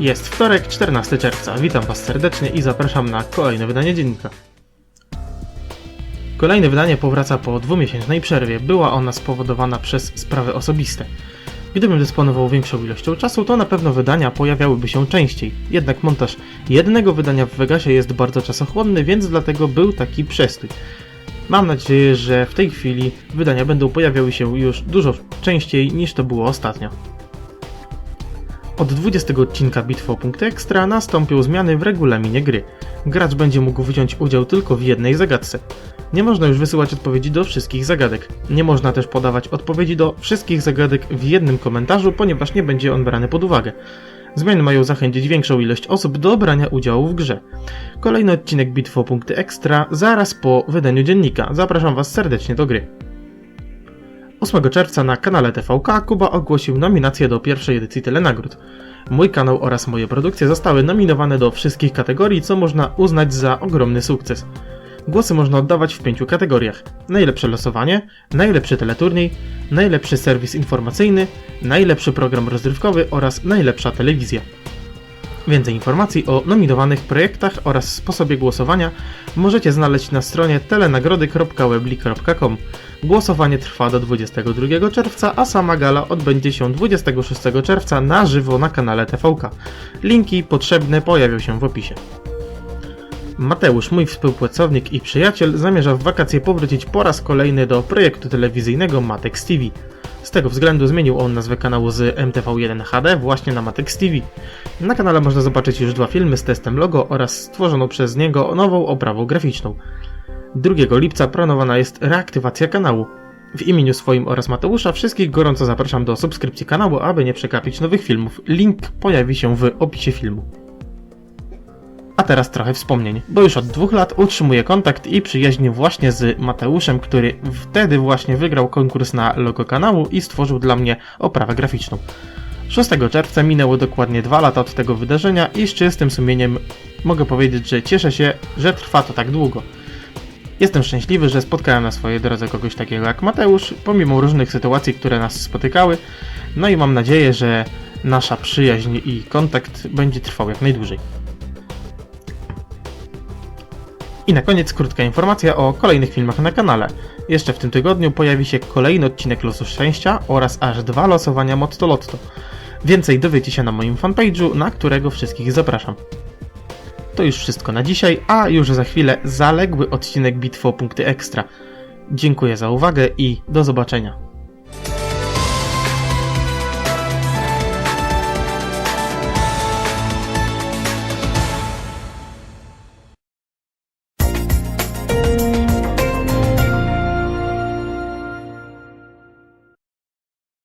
Jest wtorek, 14 czerwca. Witam Was serdecznie i zapraszam na kolejne wydanie dziennika. Kolejne wydanie powraca po dwumiesięcznej przerwie. Była ona spowodowana przez sprawy osobiste. Gdybym dysponował większą ilością czasu, to na pewno wydania pojawiałyby się częściej. Jednak montaż jednego wydania w Vegasie jest bardzo czasochłonny, więc dlatego był taki przestój. Mam nadzieję, że w tej chwili wydania będą pojawiały się już dużo częściej niż to było ostatnio. Od 20 odcinka Bitwy o punkty ekstra nastąpią zmiany w regulaminie gry. Gracz będzie mógł wziąć udział tylko w jednej zagadce. Nie można już wysyłać odpowiedzi do wszystkich zagadek. Nie można też podawać odpowiedzi do wszystkich zagadek w jednym komentarzu, ponieważ nie będzie on brany pod uwagę. Zmiany mają zachęcić większą ilość osób do brania udziału w grze. Kolejny odcinek Bitwy o punkty ekstra zaraz po wydaniu dziennika. Zapraszam Was serdecznie do gry. 8 czerwca na kanale TVK Kuba ogłosił nominację do pierwszej edycji Telenagród. Mój kanał oraz moje produkcje zostały nominowane do wszystkich kategorii, co można uznać za ogromny sukces. Głosy można oddawać w pięciu kategoriach: najlepsze losowanie, najlepszy teleturniej, najlepszy serwis informacyjny, najlepszy program rozrywkowy oraz najlepsza telewizja. Więcej informacji o nominowanych projektach oraz sposobie głosowania możecie znaleźć na stronie telenagrody.webli.com. Głosowanie trwa do 22 czerwca, a sama gala odbędzie się 26 czerwca na żywo na kanale TVK. Linki potrzebne pojawią się w opisie. Mateusz, mój współpracownik i przyjaciel, zamierza w wakacje powrócić po raz kolejny do projektu telewizyjnego Matex TV. Z tego względu zmienił on nazwę kanału z MTV1 HD właśnie na Matex TV. Na kanale można zobaczyć już dwa filmy z testem logo oraz stworzoną przez niego nową oprawą graficzną. 2 lipca planowana jest reaktywacja kanału. W imieniu swoim oraz Mateusza wszystkich gorąco zapraszam do subskrypcji kanału, aby nie przekapić nowych filmów. Link pojawi się w opisie filmu. Teraz trochę wspomnień, bo już od dwóch lat utrzymuję kontakt i przyjaźń właśnie z Mateuszem, który wtedy właśnie wygrał konkurs na logo kanału i stworzył dla mnie oprawę graficzną. 6 czerwca minęło dokładnie dwa lata od tego wydarzenia i z czystym sumieniem mogę powiedzieć, że cieszę się, że trwa to tak długo. Jestem szczęśliwy, że spotkałem na swojej drodze kogoś takiego jak Mateusz, pomimo różnych sytuacji, które nas spotykały, no i mam nadzieję, że nasza przyjaźń i kontakt będzie trwał jak najdłużej. I na koniec krótka informacja o kolejnych filmach na kanale. Jeszcze w tym tygodniu pojawi się kolejny odcinek Losu Szczęścia oraz aż dwa losowania Motto Lotto. Więcej dowiecie się na moim fanpage'u, na którego wszystkich zapraszam. To już wszystko na dzisiaj, a już za chwilę zaległy odcinek Bitwy punkty ekstra. Dziękuję za uwagę i do zobaczenia.